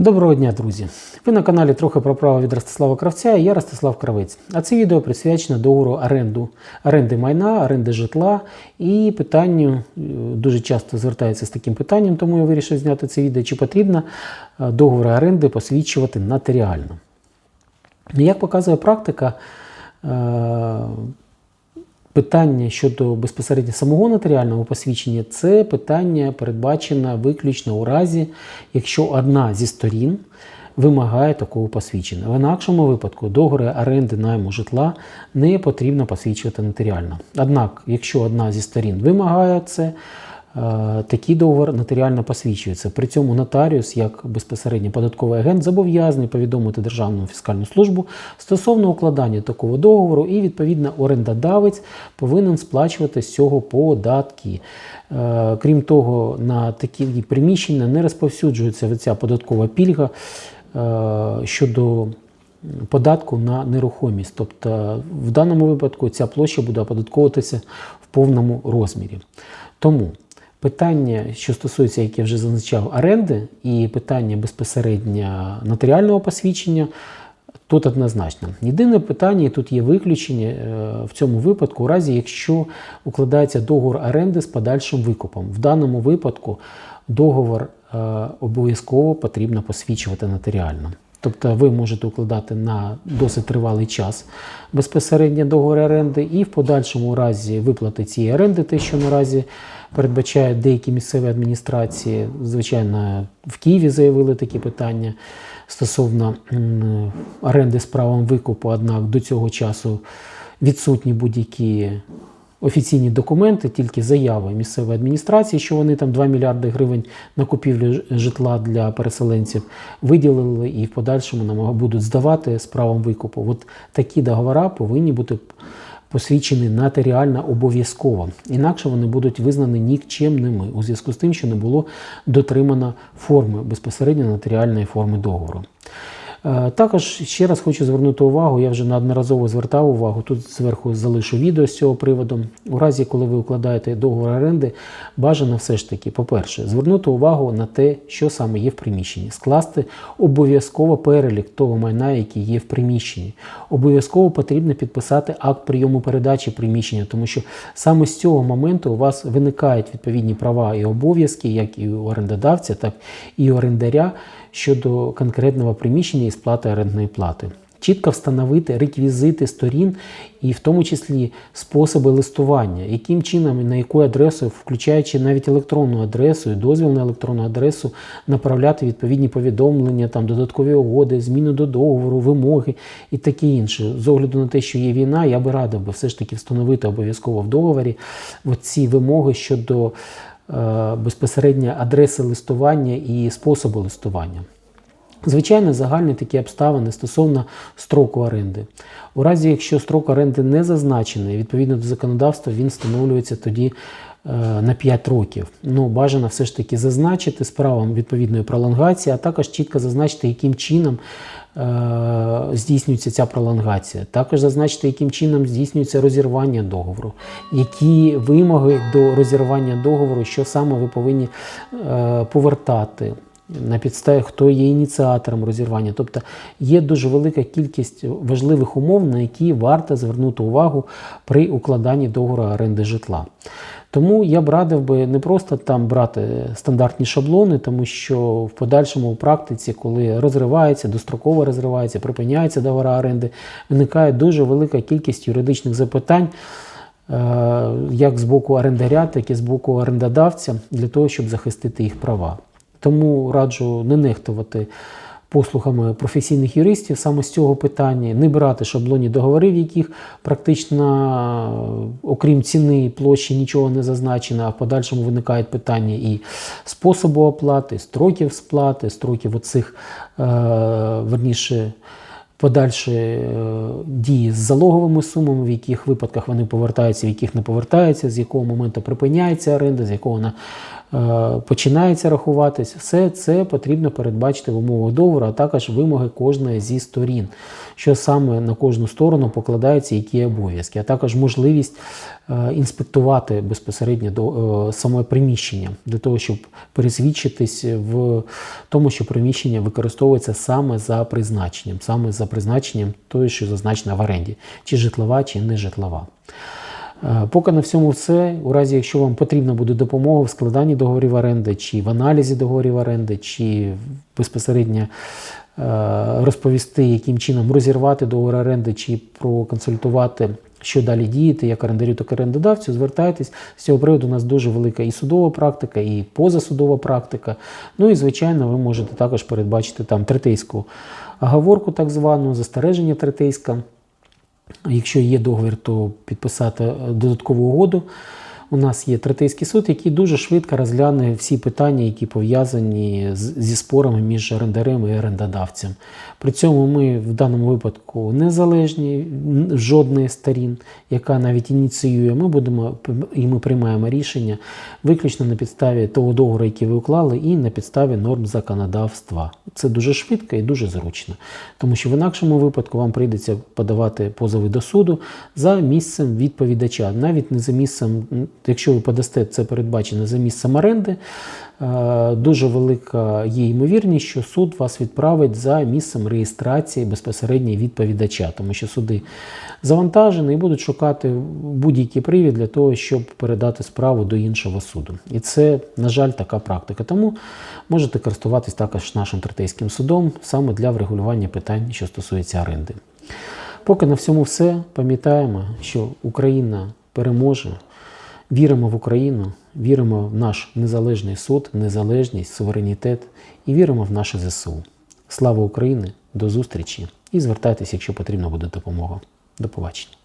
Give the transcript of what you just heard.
Доброго дня, друзі! Ви на каналі трохи про право від Ростислава Кравця і я Ростислав Кравець. А це відео присвячено договору оренду, оренди майна, оренди житла і питанню, е, дуже часто звертаються з таким питанням, тому я вирішив зняти це відео, чи потрібно е, договори оренди посвідчувати нотаріально. Як показує практика, е, Питання щодо безпосередньо самого нотаріального посвідчення це питання передбачено виключно у разі, якщо одна зі сторін вимагає такого посвідчення. В інакшому випадку договори оренди найму житла не потрібно посвідчувати нотаріально. Однак, якщо одна зі сторін вимагає це, е, такий договор нотаріально посвідчується. При цьому нотаріус, як безпосередньо податковий агент, зобов'язаний повідомити Державну фіскальну службу стосовно укладання такого договору, і відповідно орендодавець повинен сплачувати з цього податки. Е, Крім того, на такі приміщення не розповсюджується ця податкова пільга е, щодо податку на нерухомість. Тобто в даному випадку ця площа буде оподатковуватися в повному розмірі. Тому питання, що стосується, як я вже зазначав, оренди і питання безпосередньо нотаріального посвідчення. Тут однозначно. Єдине питання, і тут є виключення е, в цьому випадку, у разі, якщо укладається договор оренди з подальшим викупом. В даному випадку договор е, обов'язково потрібно посвідчувати нотаріально. Тобто ви можете укладати на досить тривалий час безпосередньо договор оренди, і в подальшому разі виплати цієї оренди, те, що наразі передбачає деякі місцеві адміністрації, звичайно, в Києві заявили такі питання стосовно оренди з правом викупу, однак до цього часу відсутні будь-які офіційні документи, тільки заяви місцевої адміністрації, що вони там 2 мільярди гривень на купівлю житла для переселенців виділили і в подальшому нам будуть здавати з правом викупу. От такі договори повинні бути посвідчені нотаріально обов'язково. Інакше вони будуть визнані нікчемними у зв'язку з тим, що не було дотримано форми безпосередньо нотаріальної форми договору. Е, Також ще раз хочу звернути увагу, я вже неодноразово звертав увагу, тут зверху залишу відео з цього приводу. У разі, коли ви укладаєте договор оренди, бажано все ж таки, по-перше, звернути увагу на те, що саме є в приміщенні, скласти обов'язково перелік того майна, який є в приміщенні. Обов'язково потрібно підписати акт прийому передачі приміщення, тому що саме з цього моменту у вас виникають відповідні права і обов'язки, як і у орендодавця, так і у орендаря щодо конкретного приміщення і сплати орендної плати. Чітко встановити реквізити сторін і в тому числі способи листування, яким чином і на яку адресу, включаючи навіть електронну адресу і дозвіл на електронну адресу, направляти відповідні повідомлення, там додаткові угоди, зміни до договору, вимоги і таке інше. З огляду на те, що є війна, я би радив би все ж таки встановити обов'язково в договорі ці вимоги щодо безпосередньо адреси листування і способу листування. Звичайно, загальні такі обставини стосовно строку оренди. У разі, якщо строк оренди не зазначений, відповідно до законодавства, він встановлюється тоді е, на 5 років. Ну, бажано все ж таки зазначити з правом відповідної пролонгації, а також чітко зазначити, яким чином е, здійснюється ця пролонгація. Також зазначити, яким чином здійснюється розірвання договору, які вимоги до розірвання договору, що саме ви повинні е, повертати на підставі, хто є ініціатором розірвання. Тобто є дуже велика кількість важливих умов, на які варто звернути увагу при укладанні договору оренди житла. Тому я б радив би не просто там брати стандартні шаблони, тому що в подальшому у практиці, коли розривається, достроково розривається, припиняється договор оренди, виникає дуже велика кількість юридичних запитань. е, Як з боку орендаря, так і з боку орендодавця, для того, щоб захистити їх права. Тому раджу не нехтувати послугами професійних юристів саме з цього питання, не брати шаблонні договори, в яких практично, е, окрім ціни і площі, нічого не зазначено, а в подальшому виникають питання і способу оплати, строків сплати, строків оцих, е, верніше, подальші е, дії з залоговими сумами, в яких випадках вони повертаються, в яких не повертаються, з якого моменту припиняється оренда, з якого вона починається рахуватись, все це потрібно передбачити в умовах договору, а також вимоги кожної зі сторін, що саме на кожну сторону покладаються які обов'язки, а також можливість е, інспектувати безпосередньо до е, саме приміщення для того, щоб пересвідчитись в тому, що приміщення використовується саме за призначенням, саме за призначенням тої, що зазначена в оренді, чи житлова, чи не житлова. Е, Поки на всьому все. У разі, якщо вам потрібна буде допомога в складанні договорів оренди, чи в аналізі договорів оренди, чи безпосередньо е, розповісти, яким чином розірвати договор оренди, чи проконсультувати, що далі діяти, як орендарю, так і орендодавцю, звертайтесь. З цього приводу у нас дуже велика і судова практика, і позасудова практика. Ну і, звичайно, ви можете також передбачити там третейську оговорку, так звану, застереження третейська. Якщо є договір, то підписати е, додаткову угоду. У нас є третейський суд, який дуже швидко розгляне всі питання, які пов'язані зі спорами між орендарем і орендодавцем. При цьому ми в даному випадку незалежні жодної сторін, яка навіть ініціює. Ми будемо і ми приймаємо рішення виключно на підставі того договору, який ви уклали, і на підставі норм законодавства. Це дуже швидко і дуже зручно, тому що в інакшому випадку вам прийдеться подавати позови до суду за місцем відповідача, навіть не за місцем, якщо ви подасте це передбачено за місцем оренди. е, Дуже велика є ймовірність, що суд вас відправить за місцем реєстрації безпосередньо відповідача, тому що суди завантажені і будуть шукати будь-який привід для того, щоб передати справу до іншого суду. І це, на жаль, така практика. Тому можете користуватись також нашим третейським судом саме для врегулювання питань, що стосується оренди. Поки на всьому все, пам'ятаємо, що Україна переможе. Віримо в Україну, віримо в наш незалежний суд, незалежність, суверенітет і віримо в наше ЗСУ. Слава Україні! До зустрічі і звертайтеся, якщо потрібна буде допомога. До побачення.